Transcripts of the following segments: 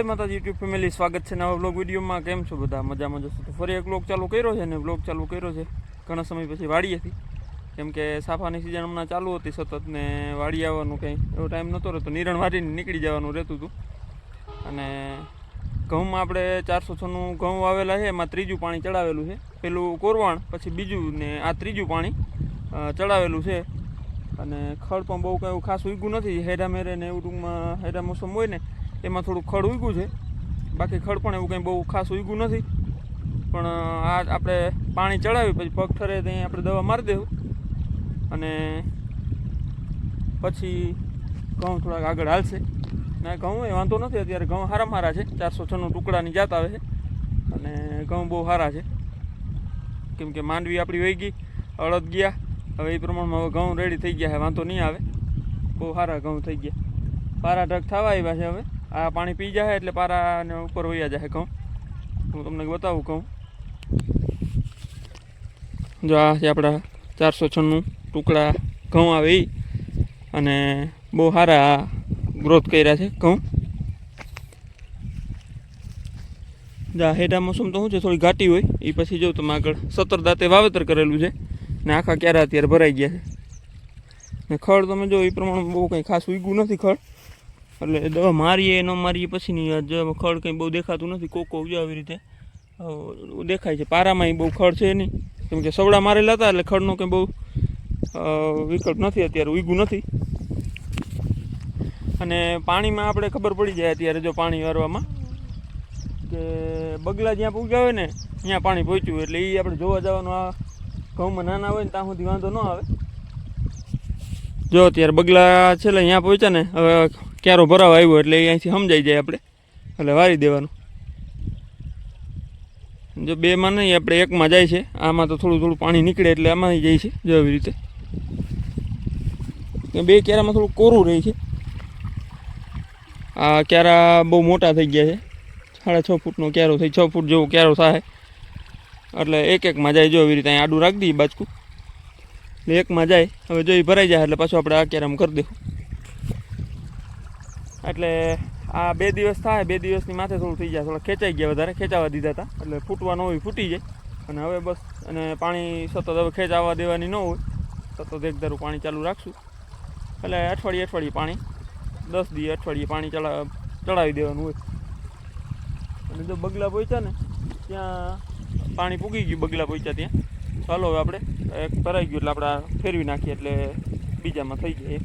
જય માતાજી YouTube family સ્વાગત છે નવા બ્લોગ વિડીયોમાં. કેમ છો બધા? મજામાં જશો તો ફરી એક બ્લોગ ચાલુ કર્યો છે ને બ્લોગ ચાલુ કર્યો છે. ઘણા સમય પછી વાડીએથી કેમ કે સાફાની સિઝન હમણાં ચાલુ હતી સતત ને વાડી આવવાનું કંઈ એવો ટાઈમ નહોતો રહેતો. નિરણ વાડીને નીકળી જવાનું રહેતું હતું. અને ઘઉંમાં આપણે ચારસો છનું ઘઉં વાવેલા છે, એમાં ત્રીજું પાણી ચડાવેલું છે. પેલું કોરવાણ, પછી બીજું ને આ ત્રીજું પાણી ચડાવેલું છે. અને ખડ પણ બહુ કંઈ ખાસ ઉગ્યું નથી. હેરામેરે ને એવું ટૂંકમાં હેરા મોસમ હોય ને એમાં થોડું ખડ ઉગ્યું છે. બાકી ખડ પણ એવું કંઈ બહુ ખાસ ઉગ્યું નથી. પણ આ આપણે પાણી ચડાવી પછી પગ ઠરે ત્યાં આપણે દવા મારી દેવું. અને પછી ઘઉં થોડાક આગળ હાલશે. ના ઘઉં એ વાંધો નથી, અત્યારે ઘઉં સારા સારા છે. ચારસો છન્નું ટુકડાની જાત આવે છે. અને ઘઉં બહુ સારા છે. કેમ કે માંડવી આપણી વહી ગઈ, અડદ ગયા. હવે એ પ્રમાણમાં હવે ઘઉં રેડી થઈ ગયા છે, વાંધો નહીં આવે. બહુ સારા ઘઉં થઈ ગયા. પારા ઢગ થવા આવ્યા છે હવે. આ પાણી પી જાય એટલે પારાને ઉપર વૈયા જાય ઘઉં. હું તમને બતાવું કહું જો આ છે આપણા ચારસો છન્નું ટુકડા ઘઉં આવે એ અને બહુ સારા ગ્રોથ કર્યા છે ઘઉં. જા હેઠા મોસમ તો શું છે? થોડી ઘાટી હોય. એ પછી જો તમે આગળ સત્તર દાંતે વાવેતર કરેલું છે. ને આખા ક્યારે અત્યારે ભરાઈ ગયા છે. ને ખડ તમે જો એ પ્રમાણે બહુ કંઈ ખાસ ઉગ્યું નથી ખડ એટલે દવા મારીએ, ન મારીએ પછીની જો ખડ કંઈ બહુ દેખાતું નથી, કોકો જો આવી રીતે. દેખાય છે. પારામાં બહુ ખડ છે નહીં. કેમ કે સવડા મારેલા હતા એટલે ખડનો કંઈ બહુ વિકલ્પ નથી અત્યારે ઉગ્યું નથી. અને પાણીમાં આપણે ખબર પડી જાય અત્યારે જો પાણી વારવામાં કે બગલા જ્યાં પૂગ્યા હોય ને, ત્યાં પાણી પહોંચ્યું એટલે એ આપણે જોવા જવાનું આ ઘઉંમાં નાના હોય ને, ત્યાં સુધી વાંધો ન આવે. જો અત્યારે બગલા છેલ્લે અહીંયા પહોંચ્યા ને, હવે ક્યારો ભરાવા આવ્યો એટલે અહીંયાથી સમજાઈ જાય આપણે. એટલે વારી દેવાનું. જો બેમાં નહીં, આપણે એકમાં જાય છે. આમાં તો થોડું થોડું પાણી નીકળે એટલે આમાં જાય છે, જો આવી રીતે. બે ક્યારામાં થોડું કોરું રહે છે. આ ક્યારા બહુ મોટા થઈ ગયા છે. સાડા છ ફૂટનો ક્યારો થઈ, છ ફૂટ જેવો ક્યારો થાય. એટલે એક એકમાં જાય, જો એવી રીતે અહીં આડું રાખી દઈએ બાજકું. એટલે એકમાં જાય, હવે જો એ ભરાઈ જાય એટલે પાછું આપણે આ ક્યારામાં કરી દેવું. એટલે આ બે દિવસ થાય, બે દિવસની માથે થોડું થઈ જાય, થોડા ખેંચાઈ ગયા વધારે, ખેંચાવા દીધા હતા. એટલે ફૂટવાનું હોય, ફૂટી જાય. અને હવે બસ, અને પાણી સતત હવે ખેંચાવા દેવાની ન હોય, સતત એક ધારું પાણી ચાલુ રાખશું. એટલે અઠવાડિયે અઠવાડિયે પાણી, દસ દી અઠવાડિયે પાણી ચડા, ચડાવી દેવાનું હોય. અને જો બગલા પહોંચ્યા ને, ત્યાં પાણી પૂગી ગયું બગલા પહોંચ્યા ત્યાં. ચાલો હવે આપણે ભરાઈ ગયું એટલે આપણે ફેરવી નાખીએ એટલે બીજામાં થઈ જાય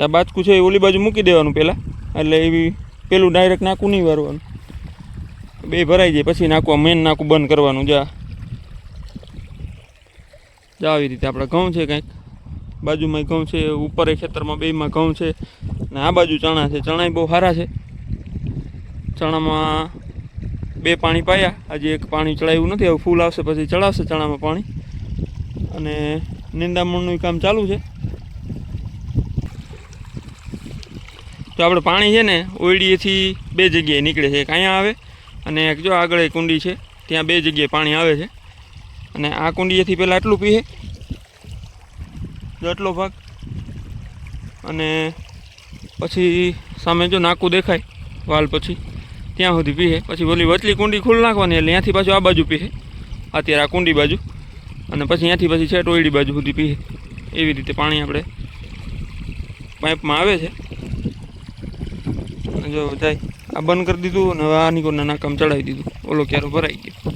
આ બાચકું છે એ ઓલી બાજુ મૂકી દેવાનું પહેલાં. એટલે એવી પેલું ડાયરેક્ટ નાકું નહીં વારવાનું. બે ભરાઈ જાય, પછી નાખવા મેન નાકું બંધ કરવાનું. જા. જા આવી રીતે આપણા ઘઉં છે કંઈક. બાજુમાં ઘઉં છે, ઉપર એ ખેતરમાં બેમાં ઘઉં છે, ને આ બાજુ ચણા છે. ચણા બહુ સારા છે. ચણામાં બે પાણી પાયા. હજી એક પાણી ચડાવ્યું નથી, હવે ફૂલ આવશે, પછી ચડાવશે ચણામાં પાણી. અને નિંદામણનું કામ ચાલુ છે. તો આપણે પાણી છે ને ઓયડીએથી બે જગ્યાએ નીકળે છે. એક અહીંયા આવે અને એક જો આગળ એક કુંડી છે. ત્યાં બે જગ્યાએ પાણી આવે છે. અને આ કુંડીએથી પહેલાં આટલું પીએ. જો આટલો ભાગ. અને પછી સામે જો નાકું દેખાય, વાલ પછી, ત્યાં સુધી પીએ. પછી ઓલી વચલી કુંડી ખુલ્લી નાખવાની એટલે ત્યાંથી પાછું આ બાજુ પીએ. અત્યારે આ કુંડી બાજુ. અને પછી ત્યાંથી પછી છે ટોયડી બાજુ સુધી પીએ. એવી રીતે પાણી આપણે પાઇપમાં આવે છે. જો જાય આ બંધ કરી દીધું અને હવે આ નીકોના નાકામ ચડાવી દીધું. ઓલો ક્યારો ભરાઈ ગયો.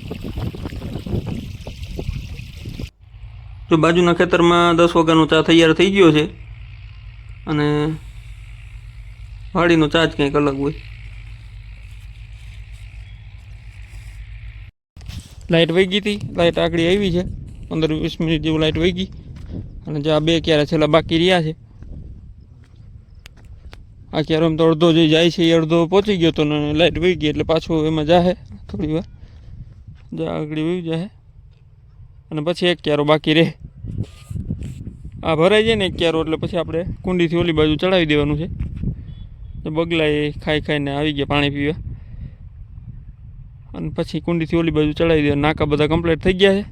જો બાજુના ખેતરમાં દસ વાગ્યાનો ચા તૈયાર થઈ ગયો છે અને વાડીનો ચા જ કંઈક અલગ હોય. લાઇટ વહી ગઈ હતી. લાઇટ આગળ આવી છે. પંદર વીસ મિનિટ જેવું લાઇટ વહી ગઈ. અને જે આ બે ક્યારે છેલ્લા બાકી રહ્યા છે. આ ક્યારે તો અડધો જે જાય છે એ અડધો પહોંચી ગયો તો ને લાઇટ વહી ગઈ એટલે પાછું એમાં જાહે થોડી વાર. જા આગળ વહી જાહે. અને પછી એક ક્યારો બાકી રહે. આ ભરાઈ જાય ને એક ક્યારો એટલે પછી આપણે કુંડીથી ઓલી બાજુ ચડાવી દેવાનું છે. બગલા એ ખાઈ ખાઈને આવી ગયા પાણી પીવા. અને પછી કુંડીથી ઓલી બાજુ ચડાવી દેવા નાકા બધા કમ્પ્લીટ થઈ ગયા છે.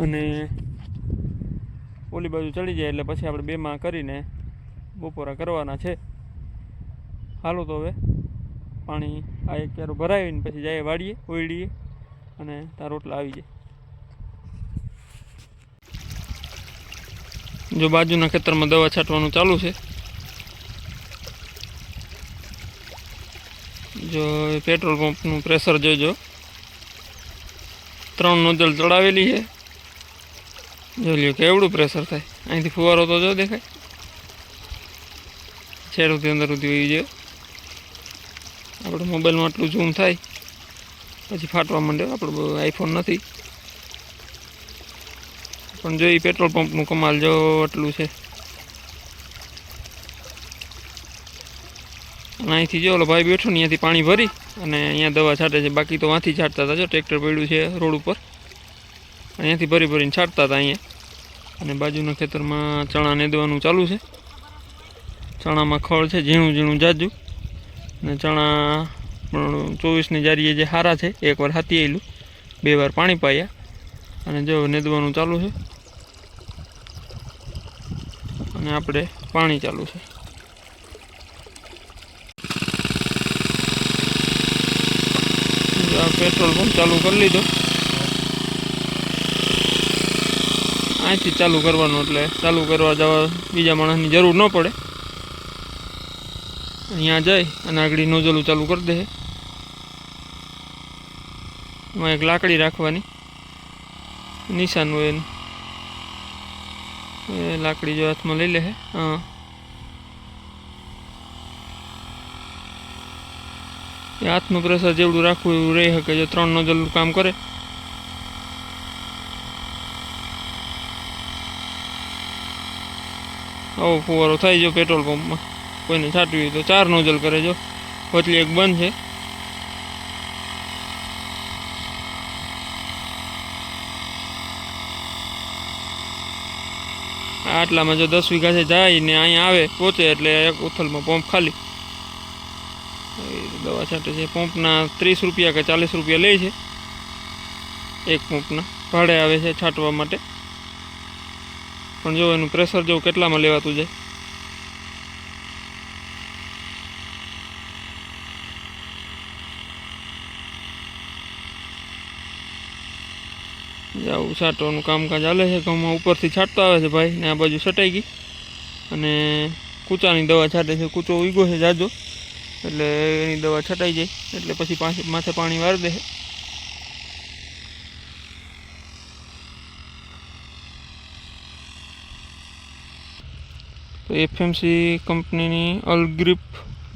અને ઓલી બાજુ ચડી જાય એટલે પછી આપણે બેમાં કરીને બપોરા કરવાના છે. હાલો તો હવે પાણી આ એક ક્યારો ભરાવીને પછી જાય વાડીએ ઓઈડીએ અને ત્યાં રોટલા આવી જાય. જો બાજુના ખેતરમાં દવા છાંટવાનું ચાલુ છે. જો પેટ્રોલ પંપનું પ્રેશર જોજો. ત્રણ નોઝલ ચડાવેલી છે. જો લ્યો કેવડું પ્રેશર થાય. અહીંથી ફુવારો તો જો દેખાય. છેડુથી અંદર સુધી વહી જાય આપણે મોબાઈલમાં આટલું ઝૂમ થાય, પછી ફાટવા માંડે, આપણું આઈફોન નથી. પણ જો એ પેટ્રોલ પંપનું કમાલ જો આટલું છે. અને અહીંથી જો ઓલો ભાઈ બેઠો ને, અહીંયાથી પાણી ભરી અને અહીંયા દવા છાંટે છે. બાકી તો વાંથી છાંટતા હતા જો, ટ્રેક્ટર પડ્યું છે રોડ ઉપર. અહીંયાથી ભરી ભરીને છાંટતા હતા અહીંયા. અને બાજુના ખેતરમાં ચણા નેદવાનું ચાલુ છે. ચણામાં ખળ છે, ઝીણું ઝીણું જાજુ. અને ચણા પણ ચોવીસની જારીએ જે હારા છે એકવાર હાથી આવેલું બે વાર પાણી પાયા. અને જો નેદવાનું ચાલુ છે. અને આપણે પાણી ચાલુ છે. પેટ્રોલ પંપ ચાલુ કરી લીધો. અહીંથી ચાલુ કરવાનું એટલે ચાલુ કરવા જવા બીજા માણસની જરૂર ન પડે. અહીંયા જાય અને આગળ નોઝલું ચાલુ કરી દે. એમાં એક લાકડી રાખવાની. નિશાન હોય એનું. એ લાકડી જો હાથમાં લઈ લે હે. એ પ્રેશર જેવડું રાખવું એવું રહી શકે જો ત્રણ નોઝલનું કામ કરે. આવો ફુવારો થાય જો પેટ્રોલ પંપમાં. કોઈને છાંટવી હોય તો ચાર નોઝલ કરે જો. વચલી એક બંધ છે. આટલામાં જો દસ વીઘા છે જાય ને અહીંયા આવે પહોંચે એટલે એક ઉથલમાં પંપ ખાલી. દવા છાંટે છે. પંપના ત્રીસ રૂપિયા કે ચાલીસ રૂપિયા લે છે. એક પંપના ભાડે આવે છે છાંટવા માટે. પણ જો એનું પ્રેશર જેવું કેટલામાં લેવાતું જાય? આવું છાંટવાનું કામકાજ ચાલે છે ઘઉંમાં ઉપરથી છાંટતો આવે છે ભાઈ, ને આ બાજુ છટાઈ ગઈ. અને કૂચાની દવા છાંટે છે કૂચો ઉગ્યો છે જાજો. એટલે એની દવા છટાઈ જાય, એટલે પછી પાછી માથે પાણી વાર દે તો એફએમસી કંપનીની અલગ્રીપ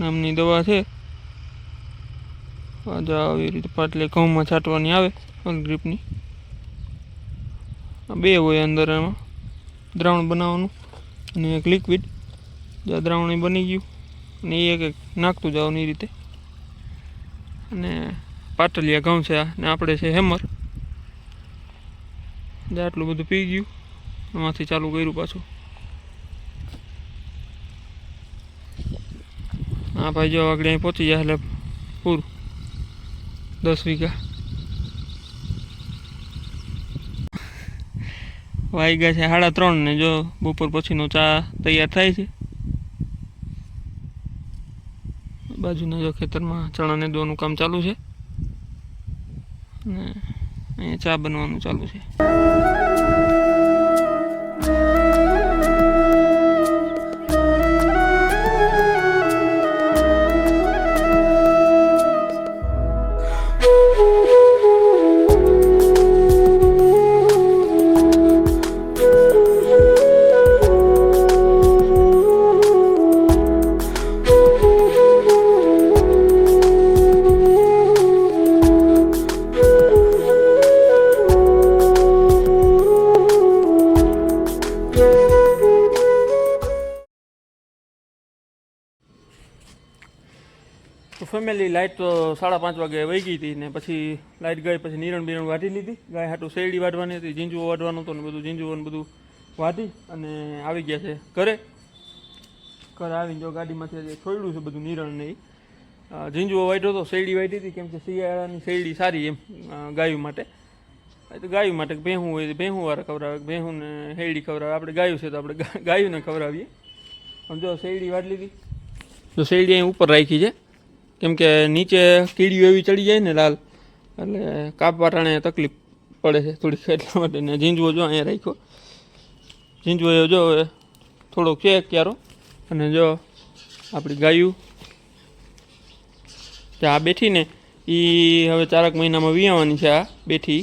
નામની દવા છે. આવી રીતે પાટલે ઘઉંમાં છાંટવાની આવે, અલગ્રીપની. બે હોય અંદર એમાં. દ્રાવણ બનાવવાનું અને એક લિક્વિડ જે દ્રાવણ એ બની ગયું અને એ એક નાખતું જવાનું એ રીતે. અને પાટલિયા ઘઉં છે અને આપણે છે હેમર. જે આટલું બધું પી ગયું, એમાંથી ચાલુ કર્યું પાછું. હા ભાઈ જો આગળ અહીં પહોંચી જાય એટલે પૂરું. દસ વીઘા. વાગ્યા છે સાડા ત્રણ ને જો બપોર પછીનો ચા તૈયાર થાય છે. બાજુના જો ખેતરમાં ચણા દોનું કામ ચાલુ છે. અને અહીંયા ચા બનવાનું ચાલુ છે. ફેમિલી લાઇટ તો સાડા પાંચ વાગે વહી ગઈ હતી ને પછી લાઇટ ગઈ પછી નિરણ બીરણ વાટી લીધી. ગાય હાટું શેરડી વાટવાની હતી, જીંજુઓ વાટવાનું હતું ને બધું ઝીંજુઓ ને બધું વાટી અને આવી ગયા છે ઘરે. ઘરે આવીને જો ગાડીમાંથી છોડ્યું છે બધું નિરણ ને એ જીંજુઓ વાટ્યો તો શેરડી વાટી હતી, કેમ કે શિયાળાની શેરડી સારી એમ ગાયું માટે. તો ગાયું માટે ભેહું હોય તો ભેહું વાળા ખવડાવે, ભેહું ને શેરડી ખવડાવે. આપણે ગાયું છે તો આપણે ગાયુંને ખવડાવીએ. પણ જો શેરડી વાટ લીધી, જો શેરડી અહીં ઉપર રાખી છે કેમ કે નીચે કીડીઓ એવી ચડી જાય ને લાલ, એટલે કાપવા ટાણે તકલીફ પડે છે થોડીક, એટલા માટે. ને ઝીંઝવો જો અહીંયા રાખ્યો. ઝીંઝવો જો થોડોક છે ક્યારો. અને જો આપણી ગાયું જે આ બેઠી ને એ હવે ચારક મહિનામાં વિયાવાની છે આ બેઠી.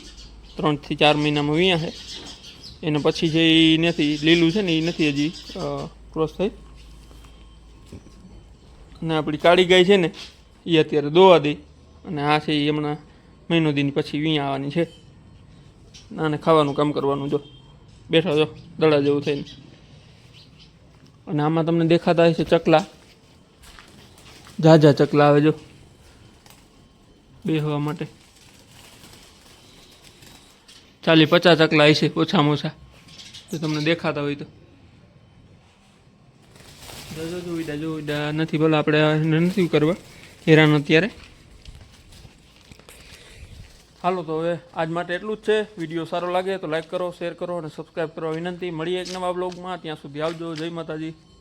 ત્રણથી ચાર મહિનામાં વિયા છે. એને પછી જે એ નથી, લીલું છે ને એ નથી હજી ક્રોસ થઈ. અને આપણી કાળી ગાય છે ને એ અત્યારે દોવા દઈ અને આ છે એ હમણાં મહિનો દિન પછી વી આવવાની છે. આને ખાવાનું કામ કરવાનું જો. બેઠા જો, દડા જેવું થઈને. અને આમાં તમને દેખાતા હશે ચકલા. ઝાઝા ચકલા આવે જો. બેહવા માટે. ચાલી પચાસ ચકલા હશે ઓછામાં ઓછા તો તમને દેખાતા હોય તો. જોઈ દા જોઈ દા. નથી ભલે આપણે નથી કરવા. હેરાન અત્યારે? હાલો, તો હવે આજ માટે એટલું જ છે. વીડિયો સારો લાગે તો લાઈક કરો, શેર કરો અને સબસ્ક્રાઈબ કરો વિનંતી. મળીએ એક નવા બ્લોગમાં. ત્યાં સુધી આવજો. જય માતાજી.